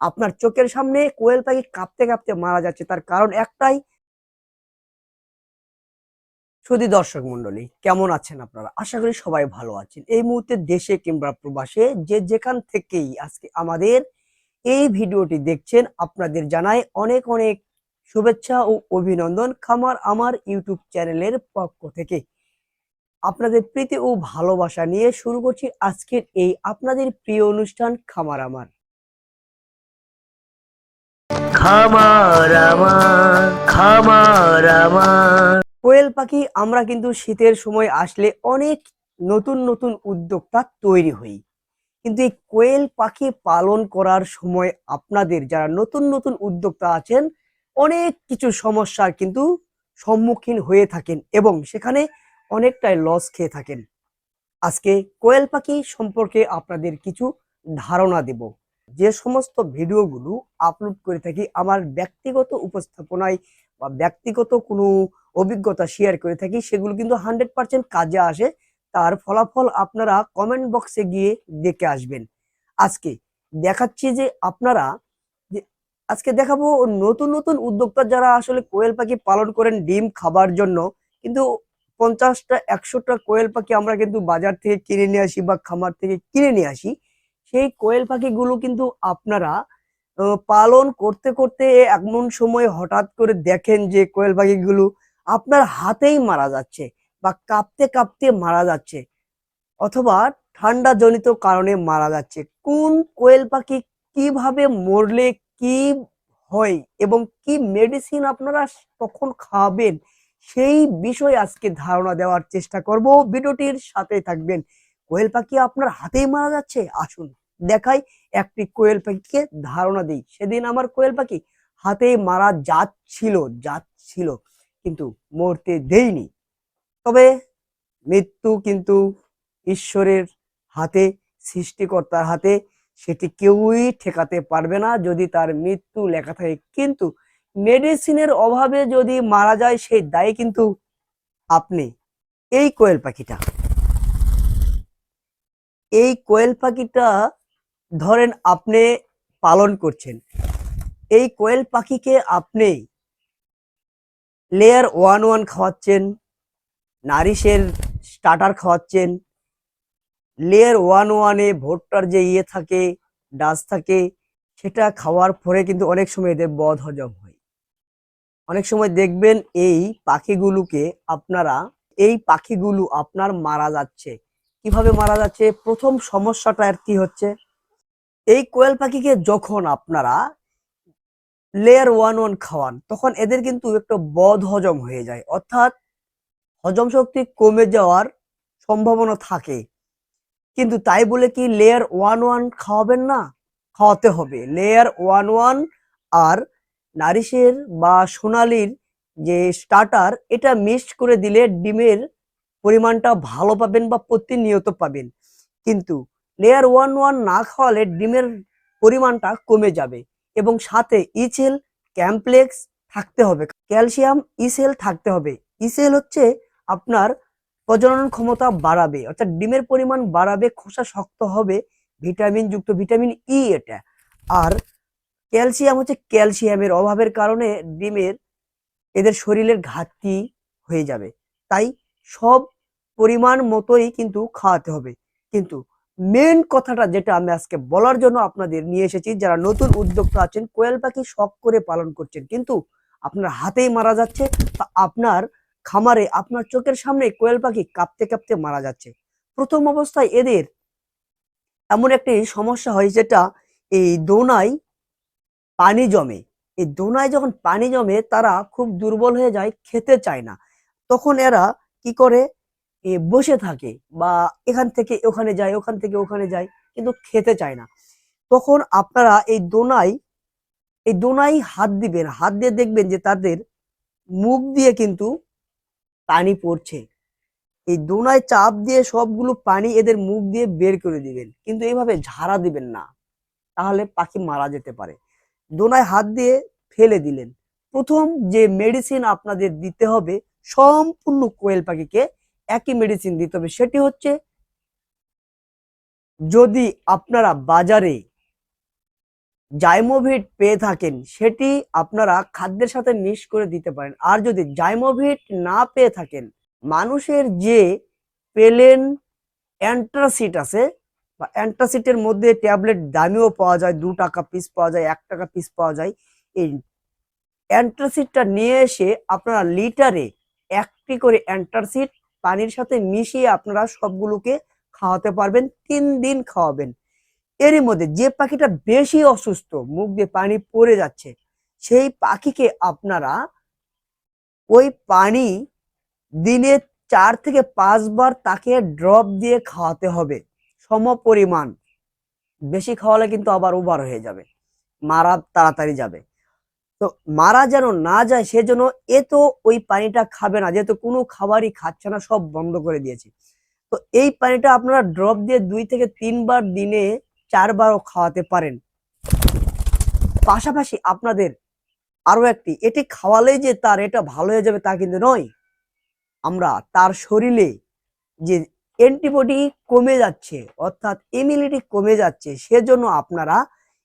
আপনার চোখের সামনে কোয়েল পাখি কাঁপতে কাঁপতে মারা যাচ্ছে। তার কারণ একটাই। শুধু দর্শক মন্ডলী কেমন আছেন আপনারা? আশা করি সবাই ভালো আছেন। এই মুহূর্তে দেশে কিংবা প্রবাসে যে যেখান থেকেই আজকে আমাদের এই ভিডিওটি দেখছেন, আপনাদের জানাই অনেক অনেক শুভেচ্ছা ও অভিনন্দন খামার আমার ইউটিউব চ্যানেলের পক্ষ থেকে। আপনাদের প্রীতি ও ভালোবাসা নিয়ে শুরু করছি আজকের এই আপনাদের প্রিয় অনুষ্ঠান খামার আমার। খামার আমার খামার আমার। কোয়েল পাখি, আমরা কিন্তু শীতের সময় আসলে অনেক নতুন নতুন উদ্যোক্তা তৈরি হই। কিন্তু এই কোয়েল পাখি পালন করার সময় আপনাদের যারা নতুন নতুন উদ্যোক্তা আছেন, অনেক কিছু সমস্যার কিন্তু সম্মুখীন হয়ে থাকেন এবং সেখানে অনেকটাই লস খেয়ে থাকেন। আজকে কোয়েল পাখি সম্পর্কে আপনাদের কিছু ধারণা দেব। যে সমস্ত ভিডিওগুলো আপলোড করে থাকি, আমার ব্যক্তিগত উপস্থাপনায় বা ব্যক্তিগত কোনো অভিজ্ঞতা শেয়ার করে থাকি, সেগুলো কিন্তু হান্ড্রেড পার্সেন্ট কাজে আসে। তার ফলাফল আপনারা কমেন্ট বক্সে গিয়ে দেখে আসবেন। আজকে দেখাচ্ছি যে আপনারা আজকে দেখাবো নতুন নতুন উদ্যোক্তা যারা আসলে কোয়েল পাখি পালন করেন ডিম খাবার জন্য, কিন্তু পঞ্চাশটা, একশোটা কোয়েল পাখি আমরা কিন্তু বাজার থেকে কিনে নিয়ে আসি বা খামার থেকে কিনে নিয়ে আসি। সেই কোয়েল পাখিগুলো কিন্তু আপনারা পালন করতে করতে এমন সময় হঠাৎ করে দেখেন যে কোয়েল পাখিগুলো আপনার হাতেই মারা যাচ্ছে বা কাঁপতে কাঁপতে মারা যাচ্ছে অথবা ঠান্ডা জনিত কারণে মারা যাচ্ছে। কোন কোয়েল পাখি কীভাবে মরলে কি হয় এবং কি মেডিসিন আপনারা তখন খাবেন সেই বিষয়ে আজকে ধারণা দেওয়ার চেষ্টা করব। ভিডিওটির সাথে থাকবেন। কোয়েল পাখি আপনার হাতেই মারা যাচ্ছে, আসুন। দেখাই একটি কোয়েল পাখিকে ধারণা দিই। সেদিন আমার কোয়েল পাখি হাতে মারা যাচ্ছিল যাচ্ছিল, কিন্তু মরতে দেইনি তবে মৃত্যু কিন্তু ঈশ্বরের হাতে, সৃষ্টিকর্তার হাতে, সেটি কেউই ঠেকাতে পারবে না যদি তার মৃত্যু লেখা থাকে। কিন্তু মেডিসিনের অভাবে যদি মারা যায়, সেই দায় কিন্তু আপনি। এই কোয়েল পাখিটা। এই কোয়েল পাখিটা ধরেন আপনি পালন করছেন। এই কোয়েল পাখিকে আপনি লেয়ার ওয়ান ওয়ান খাওয়াচ্ছেন, নারিশের স্টার্টার খাওয়াচ্ছেন, লেয়ার ওয়ান ওয়ানে ভুট্টার যে ইয়ে থাকে, ডাস থাকে, সেটা খাওয়ার পরে কিন্তু অনেক সময় এদের বদ হজম হয়। অনেক সময় দেখবেন এই পাখিগুলোকে আপনারা, এই পাখিগুলো আপনার মারা যাচ্ছে। কীভাবে মারা যাচ্ছে? প্রথম সমস্যাটা আর কি হচ্ছে? এই কোয়েল পাখিকে যখন আপনারা লেয়ার ওয়ান ওয়ান খাওয়ান, তখন এদের কিন্তু একটা বদ হজম হয়ে যায়। অর্থাৎ হজম শক্তি কমে যাওয়ার সম্ভাবনা থাকে। কিন্তু তাই বলে কি লেয়ার ওয়ান ওয়ান খাওয়াবেন না? খাওয়াতে হবে। লেয়ার ওয়ান ওয়ান আর নারিশের বা সোনালির যে স্টার্টার এটা মিক্সড করে দিলে ডিমের পরিমাণটা ভালো পাবেন বা প্রতিনিয়ত পাবেন। কিন্তু লেয়ার ওয়ান ওয়ান না খাওয়ালে ডিমের পরিমাণটা কমে যাবে এবং সাথে ইসেল ক্যাম্পলেক্স থাকতে হবে। ক্যালসিয়াম ইসেল থাকতে হবে। ইসেল হচ্ছে আপনার প্রজনন ক্ষমতা বাড়াবে, অর্থাৎ ডিমের পরিমাণ বাড়াবে, খোসা শক্ত হবে ভিটামিন যুক্ত ভিটামিন ই এটা। আর ক্যালসিয়াম হচ্ছে ক্যালসিয়ামের অভাবের কারণে ডিমের, এদের শরীরের ঘাটতি হয়ে যাবে। তাই সব পরিমাণ মতোই কিন্তু খাওয়াতে হবে। কিন্তু মেন কথাটা যেটা আমি আজকে বলার জন্য আপনাদের নিয়ে এসেছি, যারা নতুন উদ্যোক্তা আছেন, কোয়েল পাখি শখ করে পালন করছেন, কিন্তু আপনার হাতেই মারা যাচ্ছে বা আপনার খামারে, আপনার চোখের সামনে কোয়েল পাখি কাঁপতে কাঁপতে মারা যাচ্ছে। প্রথম অবস্থায় এদের এমন একটি সমস্যা হয় যেটা এই দোনায় পানি জমে। এই দোনায় যখন পানি জমে, তারা খুব দুর্বল হয়ে যায়, খেতে চায় না। তখন এরা কি করে? বসে থাকে বা এখান থেকে ওখানে যায়, ওখান থেকে ওখানে যায়, কিন্তু খেতে চায় না। তখন আপনারা এই দোনাই এই দোনাই হাত দিবেন, হাত দিয়ে দেখবেন যে তাদের মুখ দিয়ে কিন্তু পানি পড়ছে। এই দোনায় চাপ দিয়ে সবগুলো পানি এদের মুখ দিয়ে বের করে দিবেন, কিন্তু এইভাবে ঝাড়া দিবেন না, তাহলে পাখি মারা যেতে পারে। দোনায় হাত দিয়ে ফেলে দিলেন। প্রথম যে মেডিসিন আপনাদের দিতে হবে, সম্পূর্ণ কোয়েল পাখিকে একই মেডিসিন দিতে হবে। সেটি হচ্ছে, যদি আপনারা বাজারে জাইমোভিট পেয়ে থাকেন, সেটি আপনারা খাদ্যের সাথে মিক্স করে দিতে পারেন। আর যদি জাইমোভিট না পেয়ে থাকেন, মানুষের যে পেলেন অ্যান্ট্রাসিট আছে, বা অ্যান্ট্রাসিটের মধ্যে ট্যাবলেট দামিও পাওয়া যায়, দু টাকা পিস পাওয়া যায়, এক টাকা পিস পাওয়া যায়, এই অ্যান্ট্রাসিডটা নিয়ে এসে আপনারা লিটারে একটি করে অ্যান্ট্রাসিড পানির সাথে মিশিয়ে আপনারা সবগুলোকে খাওয়াতে পারবেন, তিন দিন খাওয়াবেন। এরই মধ্যে যে পাখিটা বেশি অসুস্থ, মুখ দিয়ে পানি পড়ে যাচ্ছে, সেই পাখিকে আপনারা ওই পানি দিনে চার থেকে পাঁচবার তাকে ড্রপ দিয়ে খাওয়াতে হবে। সম পরিমাণ বেশি খাওয়ালে কিন্তু আবার ওভার হয়ে যাবে, মারা তাড়াতাড়ি যাবে। তো মারা যেন না যায়, সেজন্য এ তো ওই পানিটা খাবে না, যেহেতু কোনো খাবারই খাচ্ছে না, সব বন্ধ করে দিয়েছে। তো এই পানিটা আপনারা ড্রপ দিয়ে দুই থেকে তিনবার দিনে চারবারও খাওয়াতে পারেন। পাশাপাশি আপনাদের আরও একটি, এটি খাওয়ালেই যে তার এটা ভালো হয়ে যাবে তা কিন্তু নয়। আমরা তার শরীরে যে অ্যান্টিবডি কমে যাচ্ছে, অর্থাৎ ইমিউনিটি কমে যাচ্ছে, সেজন্য আপনারা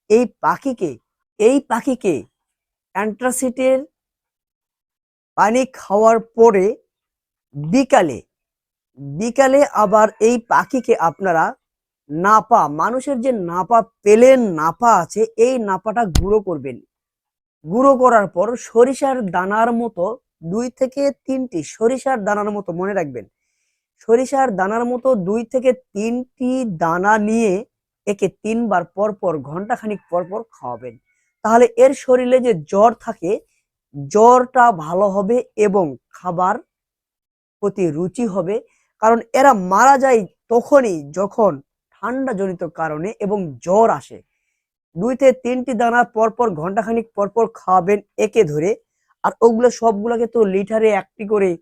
এই পাখিকে এই পাখিকে অ্যান্ট্রাসিটের পানি খাওয়ার পরে বিকালে বিকালে আবার এই পাখিকে আপনারা নাপা, মানুষের যে নাপা পেলেন নাপা আছে, এই নাপাটা গুঁড়ো করবেন। গুঁড়ো করার পর সরিষার দানার মতো দুই থেকে তিনটি, সরিষার দানার মতো, মনে রাখবেন, সরিষার দানার মতো দুই থেকে তিনটি দানা নিয়ে একে তিনবার পর পর ঘণ্টা খানিক পর পর খাওয়াবেন। তাহলে এর শরীরে যে জ্বর থাকে, জ্বরটা ভালো হবে এবং খাবার প্রতি রুচি হবে। কারণ এরা মারা যায় তখনই যখন ঠান্ডা জনিত কারণে এবং জ্বর আসে। দুই থেকে তিনটি দানা পরপর ঘন্টাখানিক পরপর খাওয়াবেন একে ধরে। আর ওগুলো সবগুলোকে তো লিটারে একটি করে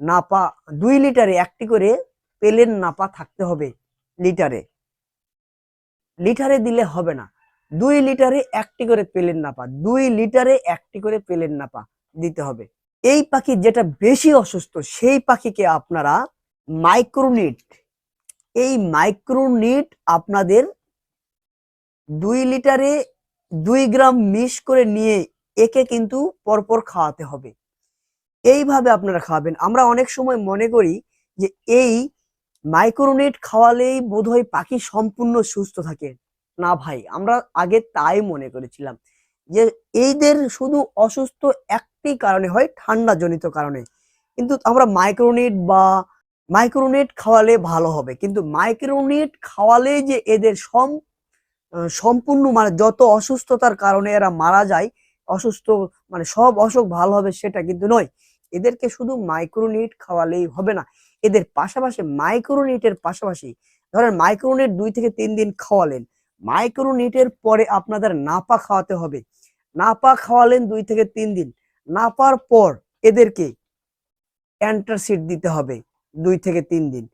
নাপা, দুই লিটারে একটি করে পেলেন নাপা থাকতে হবে লিটারে। লিটারে দিলে হবে না। দুই লিটারে একটি করে পেলেন নাপা, দুই লিটারে একটি করে পেলেন নাপা দিতে হবে। এই পাখি যেটা বেশি অসুস্থ, সেই পাখিকে আপনারা মাইক্রোনিট এই মাইক্রোনিট আপনাদের দুই লিটারে দুই গ্রাম মিক্স করে নিয়ে একে কিন্তু পরপর খাওয়াতে হবে। এইভাবে আপনারা খাওয়াবেন আমরা অনেক সময় মনে করি যে এই মাইক্রোনিট খাওয়ালেই বোধহয় পাখি সম্পূর্ণ সুস্থ থাকে। না ভাই, আমরা আগে তাই মনে করেছিলাম যে এইদের শুধু অসুস্থ একটি কারণে হয় ঠান্ডা জনিত কারণে। কিন্তু আমরা মাইক্রোনিট বা মাইক্রোনিট খাওয়ালে ভালো হবে। কিন্তু মাইক্রোনিট খাওয়ালে যে এদের সম সম্পূর্ণ মানে যত অসুস্থতার কারণে এরা মারা যায়, অসুস্থ মানে সব অসুখ ভালো হবে সেটা কিন্তু নয়। এদেরকে শুধু মাইক্রোনিট খাওয়ালেই হবে না। এদের পাশাপাশি মাইক্রোনিটের পাশাপাশি ধরেন মাইক্রোনিট দুই থেকে তিন দিন খাওয়ালেন মাইক্রোনিটের পরে আপনাদের নাপা খাওয়াতে হবে। নাপা খাওয়ালেন দুই থেকে তিন দিন। নাপার পর এদেরকে অ্যান্টারসিড দিতে হবে দুই থেকে তিন দিন।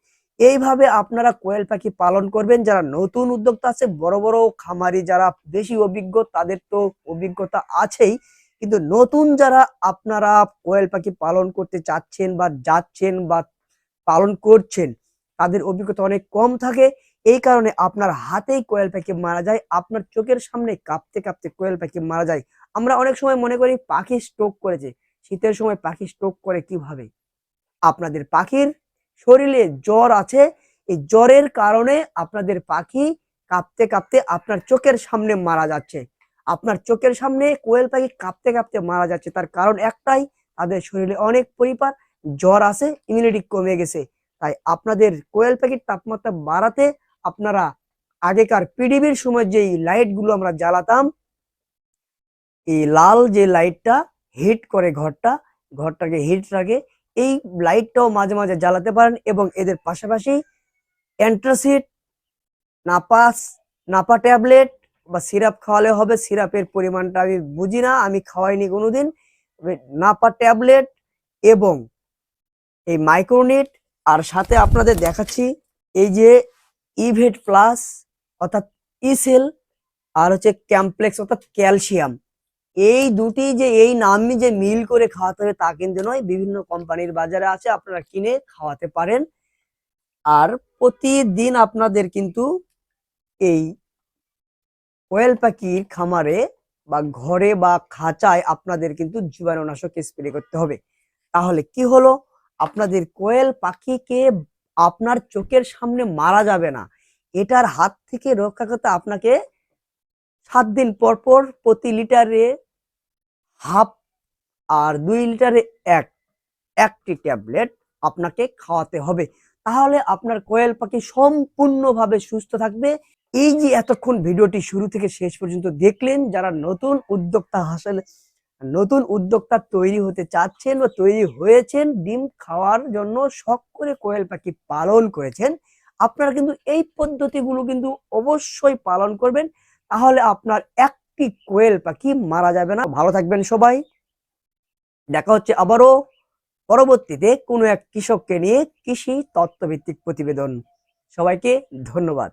এইভাবে আপনারা কোয়েল পাখি পালন করবেন। যারা নতুন উদ্যোক্তা আছে, বড় বড় খামারি যারা বেশি অভিজ্ঞ, তাদের তো অভিজ্ঞতা আছেই। কিন্তু নতুন যারা আপনারা কোয়েল পাখি পালন করতে চাচ্ছেন বা যাচ্ছেন বা পালন করছেন, তাদের অভিজ্ঞতা অনেক কম থাকে। এই কারণে আপনার হাতেই কোয়েল পাখি মারা যায়, আপনার চোখের সামনে কাঁপতে কাঁপতে কোয়েল পাখি মারা যায়। আমরা অনেক সময় মনে করি পাখি স্ট্রোক করেছে, শীতের সময় পাখি স্ট্রোক করে কীভাবে? আপনাদের পাখির শরীরে জ্বর আছে, এই জ্বরের কারণে আপনাদের পাখি কাঁপতে কাঁপতে আপনার চোখের সামনে মারা যাচ্ছে। আপনার চোখের সামনে কোয়েল পাখি কাঁপতে কাঁপতে মারা যাচ্ছে, তার কারণ একটাই, তাদের শরীরে অনেক পরিমাণ জ্বর আছে ইমিউনিটি কমে গেছে। তাই আপনাদের কোয়েল পাখির তাপমাত্রা বাড়াতে আপনারা আগেকার পিডিবির সময় যেই লাইটগুলো আমরা জ্বালাতাম, এই লাল যে লাইটটা হিট করে ঘরটা, ঘরটাকে হিট রাখে, এই লাইটটাও মাঝে মাঝে জ্বালাতে পারেন এবং এদের পাশাপাশি অ্যান্ট্রাসিড নাপাস নাপা ট্যাবলেট বা সিরাপ খাওয়ালে হবে। সিরাপের পরিমাণটা আমি বুঝি না, আমি খাওয়াইনি কোনোদিন। নাপা ট্যাবলেট এবং এই মাইক্রোনিট আর সাথে আপনাদের দেখাচ্ছি, এই যে ইভেট প্লাস অর্থাৎ ইসেল আর হচ্ছে ক্যাম্পলেক্স অর্থাৎ ক্যালসিয়াম এই দুটি যে, এই নামই যে মিল করে খাওয়াতে হবে তা কিন্তু নয়। বিভিন্ন কোম্পানির বাজারে আছে, আপনারা কিনে খাওয়াতে পারেন। আর প্রতিদিন আপনাদের কিন্তু এই কোয়েল পাখির খামারে বা ঘরে বা খাঁচায় আপনাদের কিন্তু জীবাণুনাশক স্প্রে করতে হবে। তাহলে কি হলো? আপনাদের কোয়েল পাখিকে আপনার চোখের সামনে মারা যাবে না। এটার হাত থেকে রক্ষা করতে আপনাকে সাত দিন পর পর প্রতি লিটারে হাফ আর দুই লিটারে এক, একটি ট্যাবলেট আপনাকে খাওয়াতে হবে। তাহলে আপনার কোয়েল পাখি সম্পূর্ণভাবে সুস্থ থাকবে। এই যে এতক্ষণ ভিডিওটি শুরু থেকে শেষ পর্যন্ত দেখলেন, যারা নতুন উদ্যোক্তা হাসলে নতুন উদ্যোক্তা তৈরি হতে চাচ্ছেন বা তৈরি হয়েছেন, ডিম খাওয়ার জন্য শখ করে কোয়েল পাখি পালন করেছেন, আপনারা কিন্তু এই পদ্ধতিগুলো কিন্তু অবশ্যই পালন করবেন। তাহলে আপনার একটি কোয়েল পাখি মারা যাবে না। ভালো থাকবেন সবাই। দেখা হচ্ছে আবারও পরবর্তীতে কোনো এক কৃষককে নিয়ে কৃষি তত্ত্বভিত্তিক প্রতিবেদন। সবাইকে ধন্যবাদ।